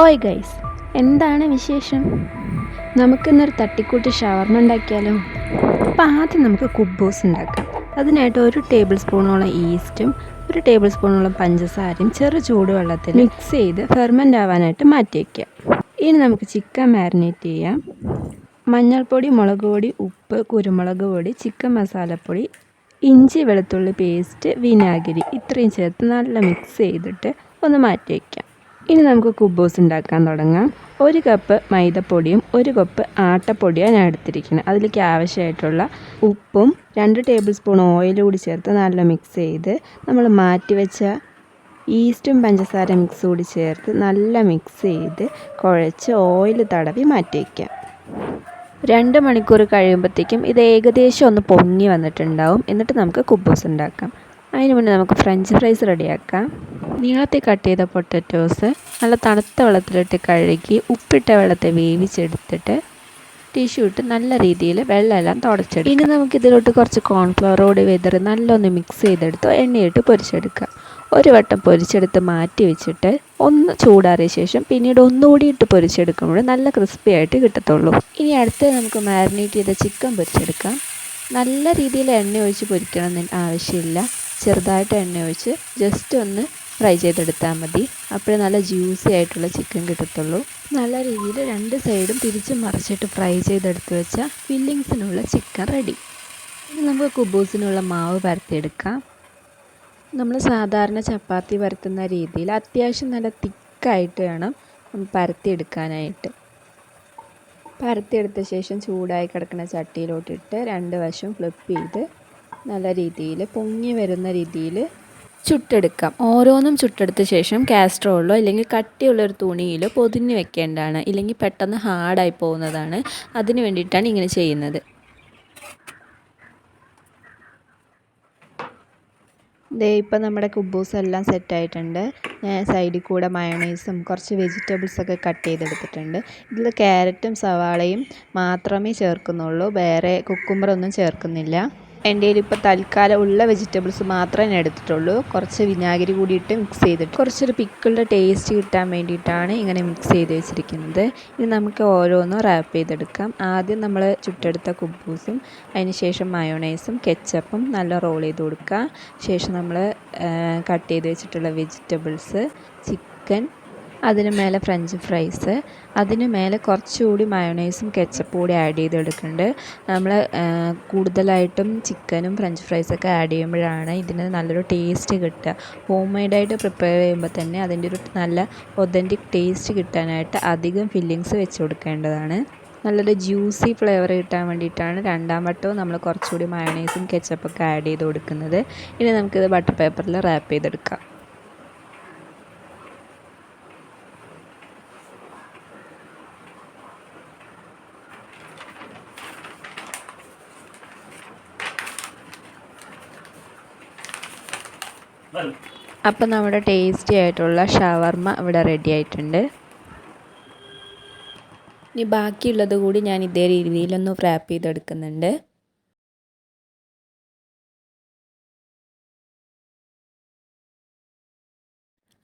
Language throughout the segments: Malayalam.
ഓയ് ഗൈസ് എന്താണ് വിശേഷം? നമുക്കിന്നൊരു തട്ടിക്കൂട്ട് ഷവർമ ഉണ്ടാക്കിയാലോ? അപ്പോൾ ആദ്യം നമുക്ക് കുബ്ബൂസ് ഉണ്ടാക്കാം. അതിനായിട്ട് ഒരു ടേബിൾ സ്പൂണോളം ഈസ്റ്റും ഒരു ടേബിൾ സ്പൂണോളം പഞ്ചസാരയും ചെറു ചൂടുവെള്ളത്തിൽ മിക്സ് ചെയ്ത് ഫെർമെന്റ് ആവാനായിട്ട് മാറ്റി വയ്ക്കുക ഇനി നമുക്ക് ചിക്കൻ മാരിനേറ്റ് ചെയ്യാം. മഞ്ഞൾപ്പൊടി മുളക് പൊടി ഉപ്പ് കുരുമുളക് പൊടി ചിക്കൻ മസാലപ്പൊടി ഇഞ്ചി വെളുത്തുള്ളി പേസ്റ്റ് വിനാഗിരി ഇത്രയും ചേർത്ത് നല്ല മിക്സ് ചെയ്തിട്ട് ഒന്ന് മാറ്റി വയ്ക്കാം. ഇനി നമുക്ക് കുബൂസ് ഉണ്ടാക്കാൻ തുടങ്ങാം. ഒരു കപ്പ് മൈദപ്പൊടിയും ഒരു കപ്പ് ആട്ടപ്പൊടിയാണ് ഞാൻ എടുത്തിരിക്കുന്നത്. അതിലേക്ക് ആവശ്യമായിട്ടുള്ള ഉപ്പും രണ്ട് ടേബിൾ സ്പൂൺ ഓയിൽ കൂടി ചേർത്ത് നല്ല മിക്സ് ചെയ്ത് നമ്മൾ മാറ്റി വെച്ച ഈസ്റ്റും പഞ്ചസാര മിക്സ് കൂടി ചേർത്ത് നല്ല മിക്സ് ചെയ്ത് കുഴച്ച് ഓയിൽ തടവി മാറ്റി വയ്ക്കാം രണ്ട് മണിക്കൂർ കഴിയുമ്പോഴത്തേക്കും ഇത് ഏകദേശം ഒന്ന് പൊങ്ങി വന്നിട്ടുണ്ടാവും. എന്നിട്ട് നമുക്ക് കുബൂസ് ഉണ്ടാക്കാം. അതിന് മുന്നേ നമുക്ക് ഫ്രഞ്ച് ഫ്രൈസ് റെഡിയാക്കാം. നീളത്തിൽ കട്ട് ചെയ്ത പൊട്ടറ്റോസ് നല്ല തണുത്ത വെള്ളത്തിലിട്ട് കഴുകി ഉപ്പിട്ട വെള്ളത്തെ വേവിച്ചെടുത്തിട്ട് ടിഷ്യൂ ഇട്ട് നല്ല രീതിയിൽ വെള്ളമെല്ലാം തുടച്ചെടുക്കും. ഇനി നമുക്ക് ഇതിലോട്ട് കുറച്ച് കോൺഫ്ലവർ കൂടി വെതറി നല്ലൊന്ന് മിക്സ് ചെയ്തെടുത്ത് എണ്ണയിട്ട് പൊരിച്ചെടുക്കുക ഒരു വട്ടം പൊരിച്ചെടുത്ത് മാറ്റി വെച്ചിട്ട് ഒന്ന് ചൂടാറിയ ശേഷം പിന്നീട് ഒന്നുകൂടി ഇട്ട് പൊരിച്ചെടുക്കുമ്പോൾ നല്ല ക്രിസ്പി ആയിട്ട് കിട്ടത്തുള്ളൂ. ഇനി അടുത്ത് നമുക്ക് മാരിനേറ്റ് ചെയ്ത ചിക്കൻ പൊരിച്ചെടുക്കാം. നല്ല രീതിയിൽ എണ്ണ ഒഴിച്ച് പൊരിക്കണം ആവശ്യമില്ല. ചെറുതായിട്ട് എണ്ണ ഒഴിച്ച് ജസ്റ്റ് ഒന്ന് ഫ്രൈ ചെയ്തെടുത്താൽ മതി. അപ്പോഴേ നല്ല ജ്യൂസി ആയിട്ടുള്ള ചിക്കൻ കിട്ടത്തുള്ളൂ. നല്ല രീതിയിൽ രണ്ട് സൈഡും തിരിച്ച് മറിച്ചിട്ട് ഫ്രൈ ചെയ്തെടുത്ത് വെച്ചാൽ ഫില്ലിങ്സിനുള്ള ചിക്കൻ റെഡി ഇനി നമുക്ക് കുബൂസിനുള്ള മാവ് പരത്തിയെടുക്കാം. നമ്മൾ സാധാരണ ചപ്പാത്തി പരത്തുന്ന രീതിയിൽ അത്യാവശ്യം നല്ല തിക്കായിട്ട് വേണം പരത്തിയെടുക്കാനായിട്ട്. പരത്തിയെടുത്ത ശേഷം ചൂടായി കിടക്കുന്ന ചട്ടിയിലോട്ടിട്ട് രണ്ട് വശം ഫ്ലിപ്പ് ചെയ്ത് നല്ല രീതിയിൽ പൊങ്ങി വരുന്ന രീതിയിൽ ചുട്ടെടുക്കാം. ഓരോന്നും ചുട്ടെടുത്ത ശേഷം കാസ്ട്രോളിലോ അല്ലെങ്കിൽ കട്ടിയുള്ള ഒരു തുണിയിലോ പൊതിഞ്ഞ് വെക്കേണ്ടതാണ്. ഇല്ലെങ്കിൽ പെട്ടെന്ന് ഹാർഡായി പോകുന്നതാണ്. അതിന് വേണ്ടിയിട്ടാണ് ഇങ്ങനെ ചെയ്യുന്നത്. ദേ ഇപ്പം നമ്മുടെ കുബൂസ് എല്ലാം സെറ്റായിട്ടുണ്ട് ഞാൻ സൈഡിൽ കൂടെ മയണൈസും കുറച്ച് വെജിറ്റബിൾസൊക്കെ കട്ട് ചെയ്തെടുത്തിട്ടുണ്ട്. ഇതിൽ ക്യാരറ്റും സവാളയും മാത്രമേ ചേർക്കുന്നുള്ളൂ. വേറെ കുക്കുമ്പറൊന്നും ചേർക്കുന്നില്ല. എന്റെ കയ്യിൽ ഇപ്പോൾ തൽക്കാലം ഉള്ള വെജിറ്റബിൾസ് മാത്രമേ ഞാൻ എടുത്തിട്ടുള്ളൂ. കുറച്ച് വിനാഗിരി കൂടിയിട്ട് മിക്സ് ചെയ്തിട്ട് കുറച്ചൊരു പിക്കിളുടെ ടേസ്റ്റ് കിട്ടാൻ വേണ്ടിയിട്ടാണ് ഇങ്ങനെ മിക്സ് ചെയ്ത് വെച്ചിരിക്കുന്നത്. ഇത് നമുക്ക് ഓരോന്നും റാപ്പ് ചെയ്തെടുക്കാം. ആദ്യം നമ്മൾ ചുട്ടെടുത്ത കുബൂസും അതിന് ശേഷം മയോണൈസും കെച്ചപ്പും നല്ല റോൾ ചെയ്ത് കൊടുക്കുക. ശേഷം നമ്മൾ കട്ട് ചെയ്ത് വെച്ചിട്ടുള്ള വെജിറ്റബിൾസ് ചിക്കൻ അതിന് മേലെ ഫ്രഞ്ച് ഫ്രൈസ് അതിന് മേലെ കുറച്ചുകൂടി മയോണൈസും കെച്ചപ്പും കൂടി ആഡ് ചെയ്തെടുക്കുന്നുണ്ട്. നമ്മൾ കൂടുതലായിട്ടും ചിക്കനും ഫ്രഞ്ച് ഫ്രൈസൊക്കെ ആഡ് ചെയ്യുമ്പോഴാണ് ഇതിന് നല്ലൊരു ടേസ്റ്റ് കിട്ടുക. ഹോം മെയ്ഡായിട്ട് പ്രിപ്പയർ ചെയ്യുമ്പോൾ തന്നെ അതിന്റെ ഒരു നല്ല ഒതന്റിക് ടേസ്റ്റ് കിട്ടാനായിട്ട് അധികം ഫില്ലിങ്സ് വെച്ച് കൊടുക്കേണ്ടതാണ്. നല്ലൊരു ജ്യൂസി ഫ്ലേവർ കിട്ടാൻ വേണ്ടിയിട്ടാണ് രണ്ടാം വട്ടവും നമ്മൾ കുറച്ചുകൂടി മയോണൈസും കെച്ചപ്പൊക്കെ ആഡ് ചെയ്ത് കൊടുക്കുന്നത്. ഇനി നമുക്കിത് ബട്ടർ പേപ്പറിൽ റാപ്പ് ചെയ്തെടുക്കാം. അപ്പം നമ്മുടെ ടേസ്റ്റി ആയിട്ടുള്ള ഷവർമ്മ ഇവിടെ റെഡി ആയിട്ടുണ്ട്. ഇനി ബാക്കിയുള്ളത് കൂടി ഞാൻ ഇതേ രീതിയിലൊന്ന് ഫ്രാപ്പ് ചെയ്തെടുക്കുന്നുണ്ട്.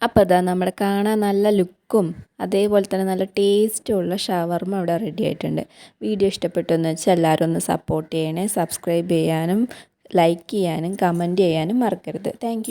അപ്പോൾ അതാ നമ്മുടെ കാണാൻ നല്ല ലുക്കും അതേപോലെ തന്നെ നല്ല ടേസ്റ്റുള്ള ഷവർമ്മ ഇവിടെ റെഡി ആയിട്ടുണ്ട്. വീഡിയോ ഇഷ്ടപ്പെട്ടു എന്ന് വെച്ചാൽ എല്ലാവരും ഒന്ന് സപ്പോർട്ട് ചെയ്യണേ സബ്സ്ക്രൈബ് ചെയ്യാനും ലൈക്ക് ചെയ്യാനും കമന്റ് ചെയ്യാനും മറക്കരുത്. താങ്ക്